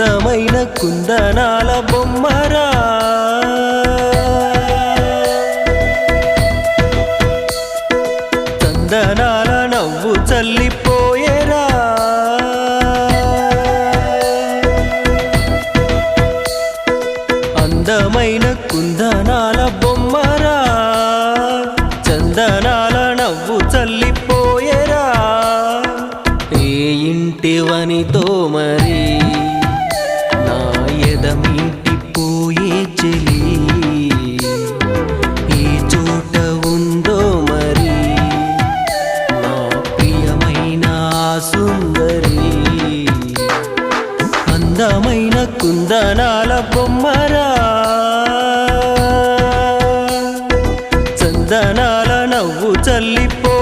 అందమైన కుందనాల బొమ్మరా. చందనాల నవ్వు చల్లిపోయేరా. అందమైన కుందనాల బొమ్మరా. చందనాల నవ్వు చల్లిపోయేరా. ఏ ఇంటివనితో మరి అందమైన కుందనాల బొమ్మరా. చందనాల నవ్వు చల్లిపో